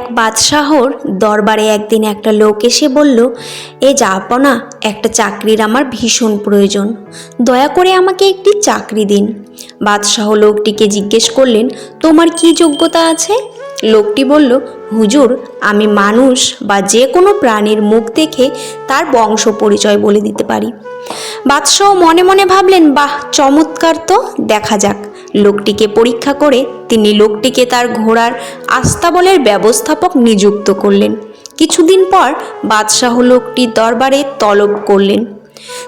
এক বাদশাহর দরবারে একদিন একটা লোক এসে বলল, এ যাব না একটা চাকরির আমার ভীষণ প্রয়োজন। দয়া করে আমাকে একটি চাকরি দিন। বাদশাহ লোকটিকে জিজ্ঞেস করলেন, তোমার কি যোগ্যতা আছে? লোকটি বলল, হুজুর, আমি মানুষ বা যে কোনো প্রাণীর মুখ দেখে তার বংশ পরিচয় বলে দিতে পারি। বাদশাহ মনে মনে ভাবলেন, বাহ, চমৎকার তো, দেখা যাক। লোকটিকে পরীক্ষা করে তিনি লোকটিকে তার ঘোড়ার আস্তাবলের ব্যবস্থাপক নিযুক্ত করলেন। কিছুদিন পর বাদশাহ লোকটির দরবারে তলব করলেন।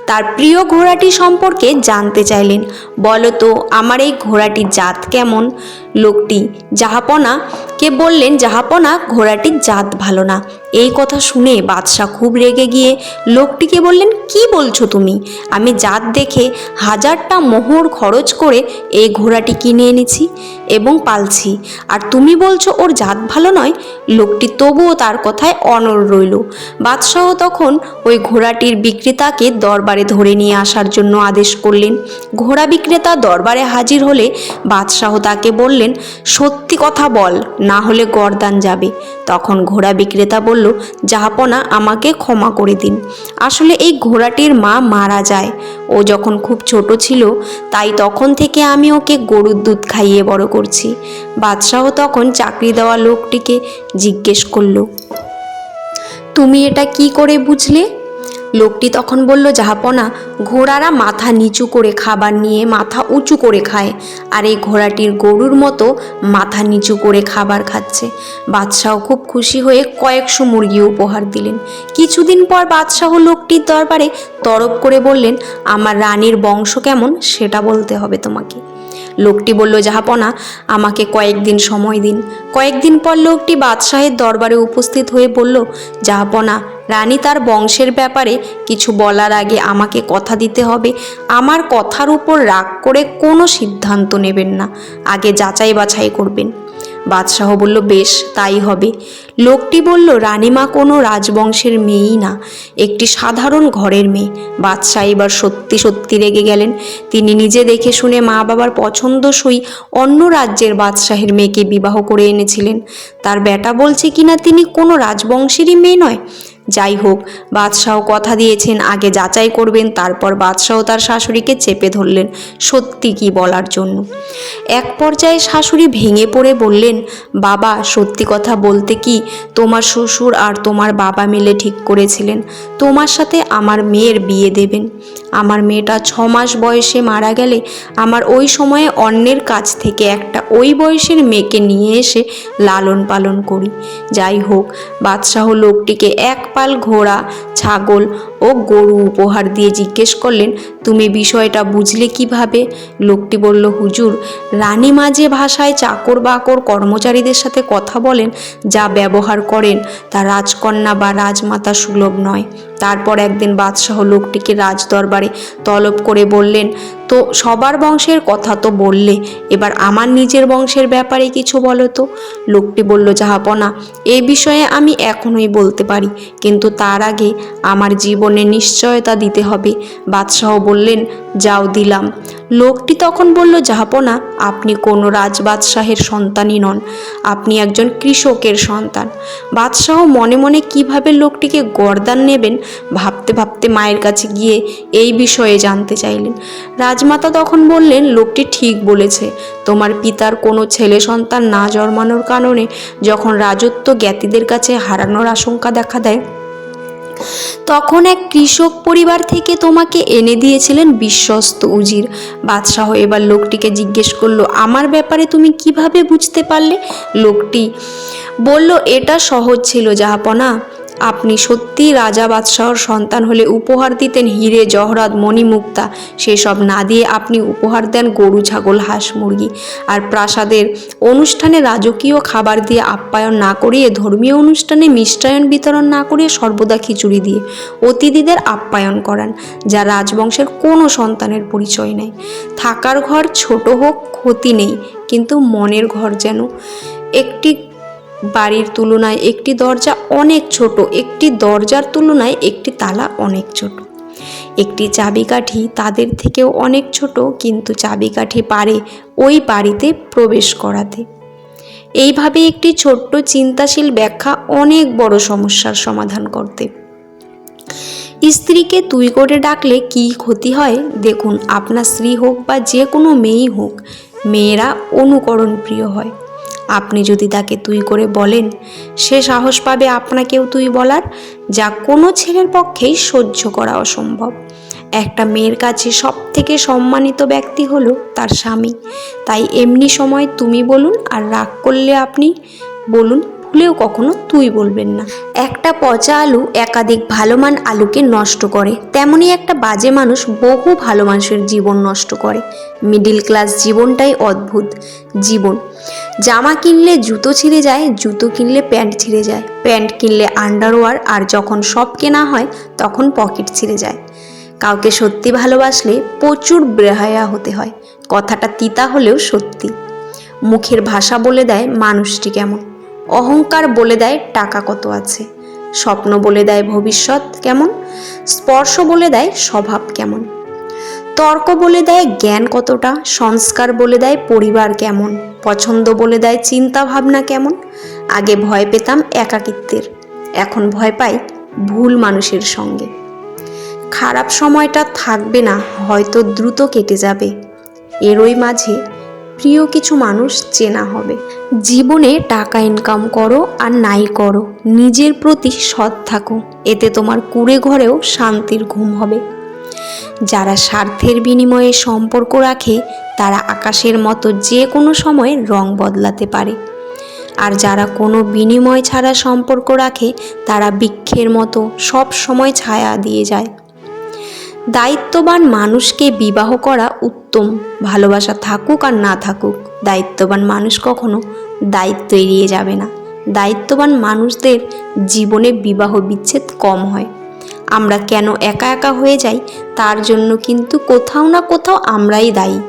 তার প্রিয় ঘোড়াটি সম্পর্কে জানতে চাইলেন। বলো তো, আমার এই ঘোড়াটির জাত কেমন? লোকটি, জাহাপনা কে বললেন, জাহাপনা, ঘোড়াটির জাত ভালো না। এই কথা শুনে বাদশাহ খুব রেগে গিয়ে, লোকটিকে বললেন, কি বলছো তুমি? আমি জাত দেখে হাজারটা মোহর খরচ করে এই ঘোড়াটি কিনে এনেছি এবং পালছি। আর তুমি বলছো, ওর জাত ভালো নয়? লোকটি তবুও তার কথায় অনর রইল। বাদশাহ তখন ওই ঘোড়াটির বিক্রেতাকে দরবারে ধরে নিয়ে আসার জন্য আদেশ করলেন। ঘোড়া বিক্রেতা দরবারে হাজির হলে বাদশাহ তাকে বললেন, সত্যি কথা বল, না হলে গরদান যাবে। তখন ঘোড়া বিক্রেতা বলল জাহাপনা আমাকে ক্ষমা করে দিন। আসলে এই ঘোড়াটির মা মারা যায়। ও যখন খুব ছোট ছিল, তাই তখন থেকে আমি ওকে গরুর দুধ খাইয়ে বড় করছি। বাদশাহ তখন চাকরি দেওয়া লোকটিকে জিজ্ঞেস করল, তুমি এটা কি করে বুঝলে? লোকটি তখন বলল, জাহাপনা, ঘোড়ারা মাথা নিচু করে খাবার নিয়ে মাথা উঁচু করে খায়, আর এই ঘোড়াটির গরুর মতো মাথা নিচু করে খাবার খাচ্ছে। বাদশাহ খুব খুশি হয়ে কয়েকশো মুরগি উপহার দিলেন। কিছুদিন পর বাদশাহ লোকটির দরবারে তরব করে বললেন, আমার রানীর বংশ কেমন, সেটা বলতে হবে তোমাকে। লোকটি বলল, জাহাপনা, আমাকে কয়েকদিন সময় দিন। কয়েকদিন পর লোকটি বাদশাহের দরবারে উপস্থিত হয়ে বলল, জাহাপনা, রানী তার বংশের ব্যাপারে কিছু বলার আগে আমাকে কথা দিতে হবে। আমার কথার উপর রাগ করে কোনো সিদ্ধান্ত নেবেন না। আগে যাচাই বাছাই করবেন। বাদশাহ বলল, বেশ, তাই হবে। লোকটি বলল, রানীমা কোনো রাজবংশের মেয়েই না, একটি সাধারণ ঘরের মেয়ে। বাদশাহ এবার সত্যি সত্যি রেগে গেলেন। তিনি নিজে দেখে শুনে মা বাবার পছন্দসই অন্য রাজ্যের বাদশাহের মেয়েকে বিবাহ করে এনেছিলেন। তার বেটা বলছে কিনা তিনি কোনো রাজবংশেরই মেয়ে নয় যাই হোক, বাদশাহ কথা দিয়েছেন, আগে যাচাই করবেন, তারপর বাদশাহ তার শাশুড়িকে চেপে ধরলেন। সত্যি কি বলার জন্য? এক পর্যায়ে শাশুড়ি ভেঙে পড়ে বললেন, বাবা, সত্যি কথা বলতে কি, তোমার শ্বশুর আর তোমার বাবা মিলে ঠিক করেছিলেন। তোমার সাথে আমার মেয়ের বিয়ে দেবেন। আমার মেয়েটা ছ মাস বয়সে মারা গেলে আমার ওই সময়ে অন্যের কাছ থেকে একটা ওই বয়সের মেয়েকে নিয়ে এসে লালন পালন করি। যাই হোক, বাদশাহ লোকটিকে এক পাল ঘোড়া ছাগল ও গরু উপহার দিয়ে জিজ্ঞেস করলেন, তুমি বিষয়টা বুঝলে কীভাবে? লোকটি বলল, হুজুর, রানী মাঝে ভাষায় চাকর বাকর কর্মচারীদের সাথে কথা বলেন, যা ব্যবহার করেন, তা রাজকন্যা বা রাজমাতা সুলভ নয়। তারপর একদিন বাদশাহ লোকটিকে রাজ দরবারে তলব করে বললেন, তো সবার বংশের কথা তো বললে, এবার আমার নিজের বংশের ব্যাপারে কিছু বলো তো? লোকটি বলল জাহাপনা এই বিষয়ে আমি এখনোই বলতে পারি, কিন্তু তার আগে আমার জীবনে নিশ্চয়তা দিতে হবে। বাদশাহ বললেন, যাও দিলাম। লোকটি তখন বলল জাহাপনা আপনি কোনো রাজবাদশাহের সন্তানই নন। আপনি একজন কৃষকের সন্তান। বাদশাহ মনে মনে কীভাবে লোকটিকে গরদান নেবেন, ভাবতে ভাবতে মায়ের কাছে গিয়ে এই বিষয়ে জানতে চাইলেন। রাজমাতা তখন বললেন, লোকটি ঠিক বলেছে, তোমার পিতার কোনো ছেলে সন্তান না জন্মানোর কারণে যখন রাজত্ব জ্ঞাতিদের কাছে হারানোর আশঙ্কা দেখা দেয় তখন এক কৃষক পরিবার থেকে তোমাকে এনে দিয়েছিলেন বিশ্বস্ত উজির। বাদশাহ এবার লোকটিকে জিজ্ঞেস করল, আমার ব্যাপারে তুমি কীভাবে বুঝতে পারলে? লোকটি বলল, এটা সহজ ছিল জাহাপনা। আপনি সত্যি রাজা বাদশাহর সন্তান হলে উপহার দিতেন হিরে, জহরাত, মণিমুক্তা। সেসব না দিয়ে আপনি উপহার দেন গরু, ছাগল, হাঁস, মুরগি। আর প্রাসাদের অনুষ্ঠানে রাজকীয় খাবার দিয়ে আপ্যায়ন না করিয়ে, ধর্মীয় অনুষ্ঠানে মিষ্টায়ন বিতরণ না করিয়ে সর্বদা খিচুড়ি দিয়ে অতিথিদের আপ্যায়ন করান, যা রাজবংশের কোনো সন্তানের পরিচয় নেই। থাকার ঘর ছোট হোক, ক্ষতি নেই, কিন্তু মনের ঘর যেন একটি বাড়ির তুলনায় একটি দরজা অনেক ছোট, একটি দরজার তুলনায় একটি তালা অনেক ছোট। একটি চাবিকাঠি তাদের থেকেও অনেক ছোট, কিন্তু চাবিকাঠি পারে ওই বাড়িতে প্রবেশ করাতে। এইভাবে একটি ছোট্ট চিন্তাশীল ব্যাখ্যা অনেক বড় সমস্যার সমাধান করতে। স্ত্রীকে তুই করে ডাকলে কি ক্ষতি হয়? দেখুন, আপনার স্ত্রী হোক বা যে কোনো মেয়েই হোক, মেয়েরা অনুকরণ প্রিয় হয়। আপনি যদি তাকে তুই করে বলেন, সে সাহস পাবে আপনাকেও তুই বলার, যা কোনো ছেলের পক্ষেই সহ্য করা অসম্ভব। একটা মেয়ের কাছে সব থেকে সম্মানিত ব্যক্তি হলো তার স্বামী। তাই এমনি সময় তুমি বলুন আর রাগ করলে আপনি বলুন ভুলেও কখনো তুই বলবেন না। একটা পচা আলু একাধিক ভালো মান আলুকে নষ্ট করে, তেমনি একটা বাজে মানুষ বহু ভালো মানুষের জীবন নষ্ট করে। মিডিল ক্লাস জীবনটাই অদ্ভুত জীবন। জামা কিনলে জুতো ছিঁড়ে যায়, জুতো কিনলে প্যান্ট ছিঁড়ে যায়। প্যান্ট কিনলে আন্ডারওয়ার আর যখন সব কেনা হয়, তখন পকেট ছিঁড়ে যায়। কাউকে সত্যি ভালোবাসলে প্রচুর বেহায়া হতে হয়, কথাটা তিতা হলেও সত্যি। মুখের ভাষা বলে দেয় মানুষটি কেমন। অহংকার বলে দেয় টাকা কত আছে। স্বপ্ন বলে দেয় ভবিষ্যৎ কেমন। স্পর্শ বলে দেয় স্বভাব কেমন। তর্ক বলে দেয় জ্ঞান কতটা। সংস্কার বলে দেয় পরিবার কেমন। পছন্দ বলে দেয় চিন্তা ভাবনা কেমন। আগে ভয় পেতাম একাকিত্বের। এখন ভয় পাই ভুল মানুষের সঙ্গে। খারাপ সময়টা থাকবে না, হয়তো দ্রুত কেটে যাবে। এরই মাঝে প্রিয় কিছু মানুষ চেনা হবে। জীবনে টাকা ইনকাম করো আর নাই করো। নিজের প্রতি সৎ থাকো। এতে তোমার কুড়ে ঘরেও শান্তির ঘুম হবে। যারা স্বার্থের বিনিময়ে সম্পর্ক রাখে, তারা আকাশের মতো যে কোনো সময় রং বদলাতে পারে। আর যারা কোনো বিনিময় ছাড়া সম্পর্ক রাখে, তারা বৃক্ষের মতো সব সময় ছায়া দিয়ে যায়। দায়িত্ববান মানুষকে বিবাহ করা উত্তম, ভালোবাসা থাকুক আর না থাকুক। দায়িত্ববান মানুষ কখনো দায়িত্ব এড়িয়ে যাবে না। দায়িত্ববান মানুষদের জীবনে বিবাহ বিচ্ছেদ কম হয়। আমরা কেন একা একা হয়ে যাই, তার জন্য কিন্তু কোথাও না কোথাও আমরাই দায়ী।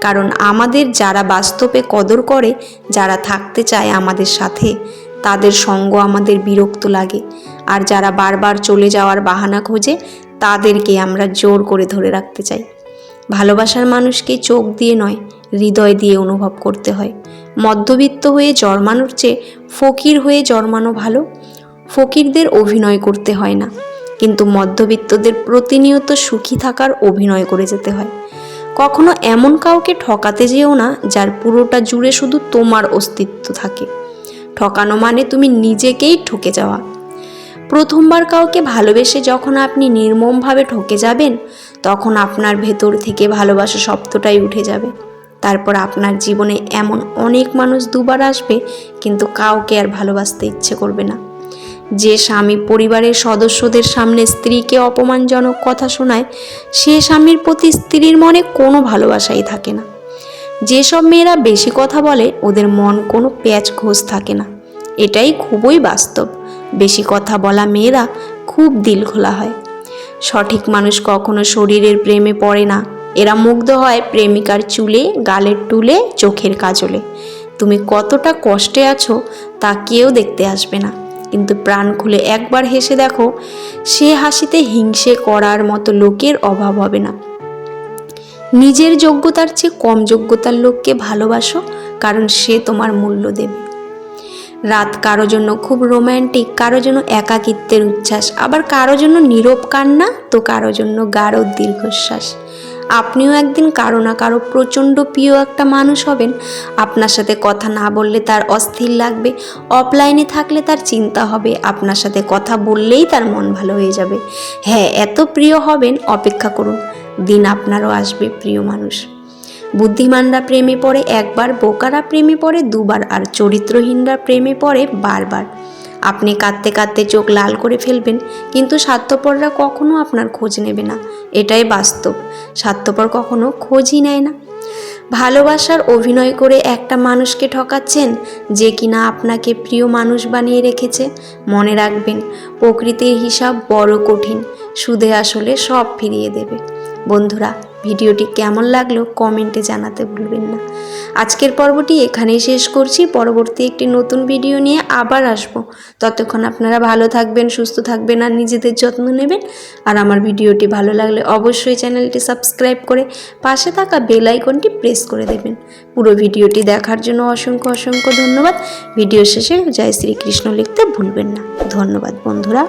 কারণ আমাদের যারা বাস্তবে কদর করে, যারা থাকতে চায় আমাদের সাথে, তাদের সঙ্গ আমাদের বিরক্ত লাগে। আর যারা বারবার চলে যাওয়ার বাহানা খোঁজে তাদেরকে আমরা জোর করে ধরে রাখতে চাই। ভালোবাসার মানুষকে চোখ দিয়ে নয়, হৃদয় দিয়ে অনুভব করতে হয়। মধ্যবিত্ত হয়ে জন্মানোর চেয়ে ফকির হয়ে জন্মানো ভালো। ফকিরদের অভিনয় করতে হয় না, কিন্তু মধ্যবিত্তদের প্রতিনিয়ত সুখী থাকার অভিনয় করে যেতে হয়। কখনো এমন কাউকে ঠকাতে যেও না যার পুরোটা জুড়ে শুধু তোমার অস্তিত্ব থাকে। ঠকানো মানে তুমি নিজেকেই ঠকে যাওয়া। প্রথমবার কাউকে ভালোবেসে যখন আপনি নির্মমভাবে ঠকে যাবেন, তখন আপনার ভেতর থেকে ভালোবাসা শব্দটাই উঠে যাবে। তারপর আপনার জীবনে এমন অনেক মানুষ দুবার আসবে, কিন্তু কাউকে আর ভালোবাসতে ইচ্ছে করবে না। যে স্বামী পরিবারের সদস্যদের সামনে স্ত্রীকে অপমানজনক কথা শোনায়, সে স্বামীর প্রতি স্ত্রীর মনে কোনো ভালোবাসাই থাকে না। যেসব মেয়েরা বেশি কথা বলে, ওদের মন কোনো প্যাচ ঘোষ থাকে না। এটাই খুবই বাস্তব। বেশি কথা বলা মেয়েরা খুব দিল খোলা হয়। সঠিক মানুষ কখনো শরীরের প্রেমে পড়ে না। এরা মুগ্ধ হয় প্রেমিকার চুলে, গালের টুলে, চোখের কাজলে। তুমি কতটা কষ্টে আছো তা কেউ দেখতে আসবে না। কিন্তু প্রাণ খুলে একবার হেসে দেখো, সে হাসিতে হিংসে করার মতো লোকের অভাব হবে না। নিজের যোগ্যতার চেয়ে কম যোগ্যতার লোককে ভালোবাসো, কারণ সে তোমার মূল্য দেবে। রাত কারও জন্য খুব রোম্যান্টিক কারও জন্য একাকিত্বের উচ্ছ্বাস, আবার কারও জন্য নীরব কান্না, তো কারও জন্য গাঢ় দীর্ঘশ্বাস। আপনিও একদিন কারও না কারও প্রচণ্ড প্রিয় একটা মানুষ হবেন। আপনার সাথে কথা না বললে তার অস্থির লাগবে অফলাইনে থাকলে তার চিন্তা হবে, আপনার সাথে কথা বললেই তার মন ভালো হয়ে যাবে। হ্যাঁ এত প্রিয় হবেন, অপেক্ষা করুন, দিন আপনারও আসবে, প্রিয় মানুষ। বুদ্ধিমানরা প্রেমে পড়ে, একবার বোকারা প্রেমে পড়ে, দুবার আর চরিত্রহীনরা প্রেমে পড়ে বারবার। আপনি কাঁদতে কাঁদতে চোখ লাল করে ফেলবেন, কিন্তু স্বার্থপররা কখনো আপনার খোঁজ নেবে না। এটাই বাস্তব। স্বার্থপর কখনো খোঁজই নেয় না। ভালোবাসার অভিনয় করে একটা মানুষকে ঠকাচ্ছেন, যে কিনা আপনাকে প্রিয় মানুষ বানিয়ে রেখেছে। মনে রাখবেন, প্রকৃতির হিসাব বড় কঠিন। সুদে আসলে সব ফিরিয়ে দেবে। বন্ধুরা ভিডিওটি কেমন লাগল কমেন্টে জানাতে ভুলবেন না। আজকের পর্বটি এখানেই শেষ করছি। পরবর্তী একটি নতুন ভিডিও নিয়ে আবার আসব। ততক্ষণ আপনারা ভালো থাকবেন, সুস্থ থাকবেন আর নিজেদের যত্ন নেবেন। আর আমার ভিডিওটি ভালো লাগলে অবশ্যই চ্যানেলটি সাবস্ক্রাইব করে পাশে থাকা বেল আইকনটি প্রেস করে দেবেন। পুরো ভিডিওটি দেখার জন্য অসংখ্য অসংখ্য ধন্যবাদ। ভিডিও শেষে জয় শ্রীকৃষ্ণ লিখতে ভুলবেন না। ধন্যবাদ বন্ধুরা।